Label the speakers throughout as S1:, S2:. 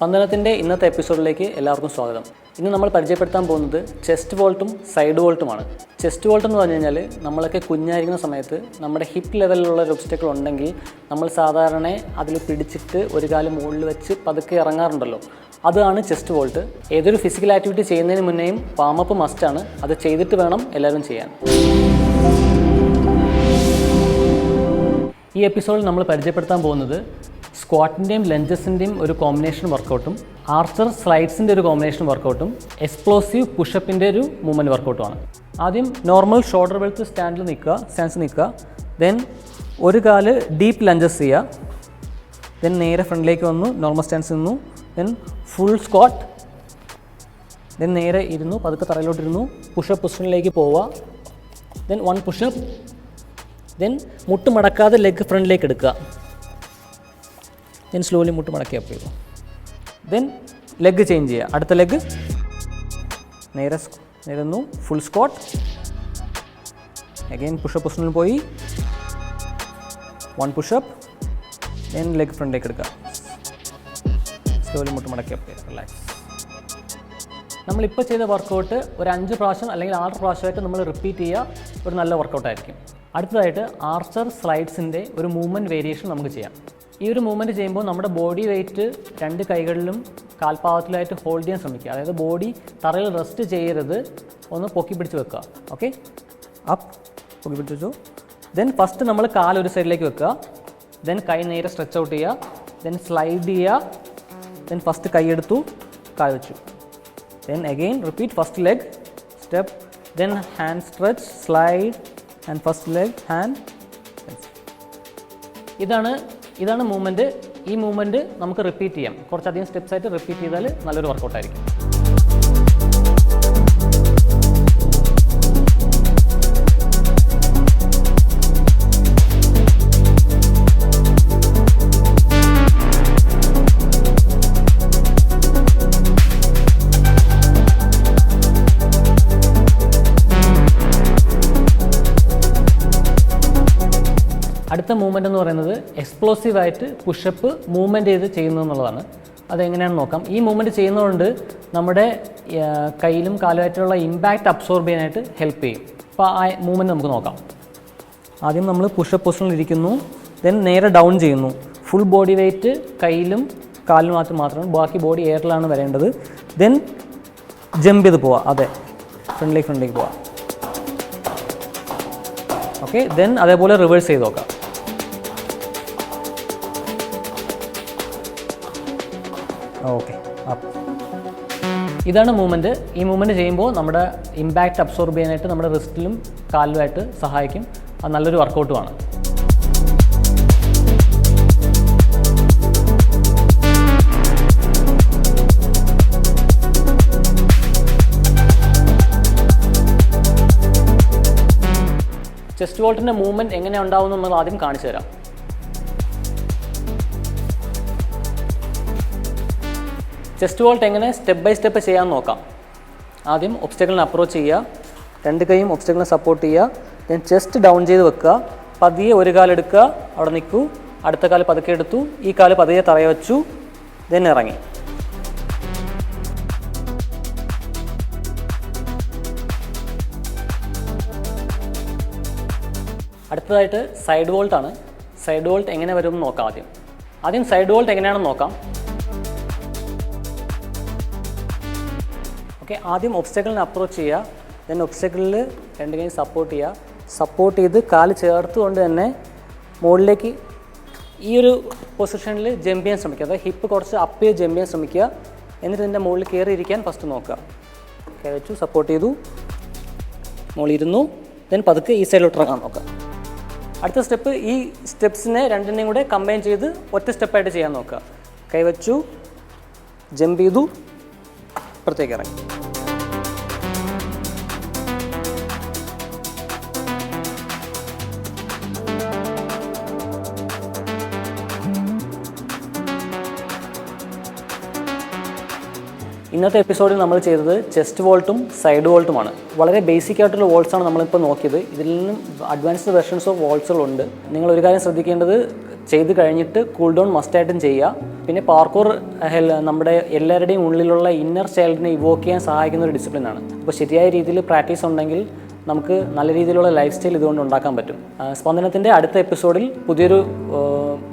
S1: സ്പന്ദനത്തിന്റെ ഇന്നത്തെ എപ്പിസോഡിലേക്ക് എല്ലാവർക്കും സ്വാഗതം. ഇന്ന് നമ്മൾ പരിചയപ്പെടുത്താൻ പോകുന്നത് ചെസ്റ്റ് വോൾട്ടും സൈഡ് വോൾട്ടുമാണ്. ചെസ്റ്റ് വോൾട്ട് എന്ന് പറഞ്ഞു കഴിഞ്ഞാൽ നമ്മളൊക്കെ കുഞ്ഞായിരിക്കുന്ന സമയത്ത് നമ്മുടെ ഹിപ്പ് ലെവലിലുള്ള ഒരു ഒബ്സ്റ്റക്കിൾ ഉണ്ടെങ്കിൽ നമ്മൾ സാധാരണ അതിൽ പിടിച്ചിട്ട് ഒരു കാലം മുകളിൽ വെച്ച് പതുക്കെ ഇറങ്ങാറുണ്ടല്ലോ. അതാണ് ചെസ്റ്റ് വോൾട്ട്. ഏതൊരു ഫിസിക്കൽ ആക്ടിവിറ്റി ചെയ്യുന്നതിന് മുന്നേയും വാമപ്പ് മസ്റ്റാണ് അത് ചെയ്തിട്ട് വേണം എല്ലാവരും ചെയ്യാൻ. ഈ എപ്പിസോഡിൽ നമ്മൾ പരിചയപ്പെടുത്താൻ പോകുന്നത് സ്ക്വാറ്റിന്റെയും ലഞ്ചസിന്റെയും ഒരു കോമ്പിനേഷൻ വർക്കൗട്ടും ആർച്ചർ സ്ലൈഡ്സിന്റെ ഒരു കോമ്പിനേഷൻ വർക്കൗട്ടും എക്സ്പ്ലോസീവ് പുഷപ്പിന്റെ ഒരു മൂവ്മെന്റ് വർക്കൗട്ടുമാണ് ആദ്യം നോർമൽ ഷോൾഡർ വെൽത്ത് സ്റ്റാൻഡിൽ നിൽക്കുക സ്റ്റാൻസ് നിൽക്കുക ദെൻ ഒരു കാൽ ഡീപ്പ് ലഞ്ചസ് ചെയ്യുക ദെൻ നേരെ ഫ്രണ്ടിലേക്ക് വന്നു നോർമൽ സ്റ്റാൻസ് നിന്നു ദെൻ ഫുൾ സ്ക്വാട്ട് ദെൻ നേരെ ഇരുന്നു പതുക്കെ തറയിലോട്ട് ഇരുന്നു പുഷപ്പ് പൊസിഷനിലേക്ക് പോവുക ദെൻ വൺ പുഷപ്പ് ദെൻ മുട്ട് മടക്കാതെ ലെഗ് ഫ്രണ്ടിലേക്ക് എടുക്കുക. ദെൻ സ്ലോലി മുട്ട് മടക്കി അപ്പ് ചെയ്തു ദെൻ ലെഗ് ചേഞ്ച് ചെയ്യുക. അടുത്ത ലെഗ് നേരെ നേരുന്നു ഫുൾ സ്കോട്ട് അഗെയിൻ പുഷപ്പ് പൊസിഷനിൽ പോയി. വൺ പുഷപ്പ് ദെൻ ലെഗ് ഫ്രണ്ടിലേക്ക് എടുക്കുക. സ്ലോലി മുട്ട് മടക്കി അപ്പ് ചെയ്യുക റിലാക്സ് നമ്മളിപ്പോൾ ചെയ്ത വർക്കൗട്ട് ഒരു അഞ്ച് പ്രാവശ്യം അല്ലെങ്കിൽ ആറ് പ്രാവശ്യമായിട്ട് നമ്മൾ റിപ്പീറ്റ് ചെയ്യുക. ഒരു നല്ല വർക്കൗട്ടായിരിക്കും അടുത്തതായിട്ട് ആർച്ചർ സ്ലൈഡ്സിന്റെ ഒരു മൂവ്മെന്റ് വേരിയേഷൻ നമുക്ക് ചെയ്യാം. ഈ ഒരു മൂവ്മെന്റ് ചെയ്യുമ്പോൾ നമ്മുടെ ബോഡി വെയിറ്റ് രണ്ട് കൈകളിലും കാൽപാദത്തിലായിട്ട് ഹോൾഡ് ചെയ്യാൻ ശ്രമിക്കുക. അതായത് ബോഡി തറയിൽ റെസ്റ്റ് ചെയ്യരുത്. ഒന്ന് പൊക്കി പിടിച്ച് വെക്കുക. ഓക്കെ അപ്പ് പൊക്കി പിടിച്ച് വെച്ചു. ദെൻ ഫസ്റ്റ് നമ്മൾ കാൽ ഒരു സൈഡിലേക്ക് വെക്കുക. ദെൻ കൈ നേരെ സ്ട്രെച്ച് ഔട്ട് ചെയ്യുക. ദെൻ സ്ലൈഡ് ചെയ്യുക. ദെൻ ഫസ്റ്റ് കൈ എടുത്തു കാൽ വെച്ചു. Then again repeat first leg step then hand stretch slide and first leg hand ഇതാണ് ഇതാണ് മൂവ്മെന്റ് ഈ മൂവ്മെന്റ് നമുക്ക് റിപ്പീറ്റ് ചെയ്യാം. കുറച്ചധികം സ്റ്റെപ്സ് ആയിട്ട് റിപ്പീറ്റ് ചെയ്താൽ നല്ലൊരു വർക്കൗട്ട് അടുത്ത മൂവ്മെന്റ് എന്ന് പറയുന്നത് എക്സ്പ്ലോസീവായിട്ട് പുഷപ്പ് മൂവ്മെന്റ് ചെയ്ത് ചെയ്യുന്നു എന്നുള്ളതാണ്. അതെങ്ങനെയാണെന്ന് നോക്കാം. ഈ മൂവ്മെന്റ് ചെയ്യുന്നതുകൊണ്ട് നമ്മുടെ കയ്യിലും കാലുമായിട്ടുള്ള ഇമ്പാക്റ്റ് അബ്സോർബ് ചെയ്യാനായിട്ട് ഹെൽപ്പ് ചെയ്യും. അപ്പോൾ ആ മൂവ്മെന്റ് നമുക്ക് നോക്കാം. ആദ്യം നമ്മൾ പുഷപ്പ് പൊസിഷനിൽ ഇരിക്കുന്നു. ദെൻ നേരെ ഡൗൺ ചെയ്യുന്നു. ഫുൾ ബോഡി വെയിറ്റ് കയ്യിലും കാലിലും മാത്രം മാത്രമാണ്. ബാക്കി ബോഡി എയറിലാണ് വരേണ്ടത്. ദെൻ ജമ്പ് ചെയ്ത് പോവാം. അതെ. ഫ്രണ്ടിലേക്ക് ഫ്രണ്ടിലേക്ക് പോവാം. ഓക്കെ ദെൻ അതേപോലെ റിവേഴ്സ് ചെയ്ത് നോക്കാം. ഓക്കെ ഇതാണ് മൂവ്മെന്റ് ഈ മൂവ്മെന്റ് ചെയ്യുമ്പോൾ നമ്മുടെ ഇമ്പാക്റ്റ് അബ്സോർബ് ചെയ്യാനായിട്ട് നമ്മുടെ റിസ്റ്റിലും കാലിലുമായിട്ട് സഹായിക്കും. അത് നല്ലൊരു വർക്കൗട്ടുമാണ് ചെസ്റ്റ് വോൾട്ടിന്റെ മൂവ്മെന്റ് എങ്ങനെ ഉണ്ടാവും നമ്മൾ ആദ്യം കാണിച്ചു തരാം ചെസ്റ്റ് വോൾട്ട് എങ്ങനെ സ്റ്റെപ്പ് ബൈ സ്റ്റെപ്പ് ചെയ്യാൻ നോക്കാം. ആദ്യം ഒബ്സ്റ്റക്കിളിനെ അപ്രോച്ച് ചെയ്യുക. രണ്ട് കൈയും ഒബ്സ്റ്റക്കിളിനെ സപ്പോർട്ട് ചെയ്യുക. ദെൻ ചെസ്റ്റ് ഡൗൺ ചെയ്ത് വെക്കുക. പതിയെ ഒരു കാലെടുക്കുക അവിടെ നിൽക്കൂ. അടുത്ത കാൽ പതുക്കെ എടുത്തു. ഈ കാൽ പതിയെ തറയെ വെച്ചു. ദെൻ ഇറങ്ങി. അടുത്തതായിട്ട് സൈഡ് വോൾട്ടാണ് സൈഡ് വോൾട്ട് എങ്ങനെ വരും നോക്കാം ആദ്യം. ആദ്യം സൈഡ് വോൾട്ട് എങ്ങനെയാണെന്ന് നോക്കാം. ഓക്കെ ആദ്യം ഒബ്സ്റ്റക്കിളിനെ അപ്രോച്ച് ചെയ്യുക. ദെൻ ഒബ്സ്റ്റക്കിളിൽ രണ്ട് കൈ സപ്പോർട്ട് ചെയ്യുക. സപ്പോർട്ട് ചെയ്ത് കാൽ ചേർത്തുകൊണ്ട് തന്നെ മുകളിലേക്ക് ഈ ഒരു പൊസിഷനിൽ ജമ്പ് ചെയ്യാൻ ശ്രമിക്കുക. അതായത് ഹിപ്പ് കുറച്ച് അപ്പ് ചെയ്ത് ജമ്പ് ചെയ്യാൻ ശ്രമിക്കുക. എന്നിട്ട് ഇതിന്റെ മുകളിൽ കയറി ഇരിക്കാൻ ഫസ്റ്റ് നോക്കുക. കയറി വെച്ചു സപ്പോർട്ട് ചെയ്തു. മുകളിൽ ഇരുന്നു. ദെൻ പതുക്കെ ഈ സൈഡിലോട്ട് ഇറങ്ങാൻ നോക്കുക. അടുത്ത സ്റ്റെപ്പ് ഈ സ്റ്റെപ്സിനെ രണ്ടിനെയും കൂടെ കമ്പൈൻ ചെയ്ത് ഒറ്റ സ്റ്റെപ്പായിട്ട് ചെയ്യാൻ നോക്കുക. കൈവച്ചു ജമ്പ് ചെയ്തു പുറത്തേക്ക് ഇറങ്ങി. ഇന്നത്തെ എപ്പിസോഡിൽ നമ്മൾ ചെയ്തത് ചെസ്റ്റ് വോൾട്ടും സൈഡ് വോൾട്ടുമാണ് വളരെ ബേസിക് ആയിട്ടുള്ള വോൾട്സാണ് നമ്മളിപ്പോൾ നോക്കിയത്. ഇതിൽ നിന്നും അഡ്വാൻസ്ഡ് വെർഷൻസ് ഓഫ് വോൾട്സുകളുണ്ട് നിങ്ങൾ ഒരു കാര്യം ശ്രദ്ധിക്കേണ്ടത് ചെയ്ത് കഴിഞ്ഞിട്ട് കൂൾ ഡൗൺ മസ്റ്റായിട്ടും ചെയ്യുക. പിന്നെ പാർക്കൂർ നമ്മുടെ എല്ലാവരുടെയും ഉള്ളിലുള്ള ഇന്നർ ചൈൽഡിനെ ഇവോക്ക് ചെയ്യാൻ സഹായിക്കുന്ന ഒരു ഡിസിപ്ലിനാണ് അപ്പോൾ ശരിയായ രീതിയിൽ പ്രാക്ടീസ് ഉണ്ടെങ്കിൽ നമുക്ക് നല്ല രീതിയിലുള്ള ലൈഫ് സ്റ്റൈൽ ഇതുകൊണ്ട് ഉണ്ടാക്കാൻ പറ്റും. സ്പന്ദനത്തിന്റെ അടുത്ത എപ്പിസോഡിൽ പുതിയൊരു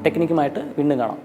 S1: ടെക്നിക്കുമായിട്ട് വീണ്ടും കാണാം.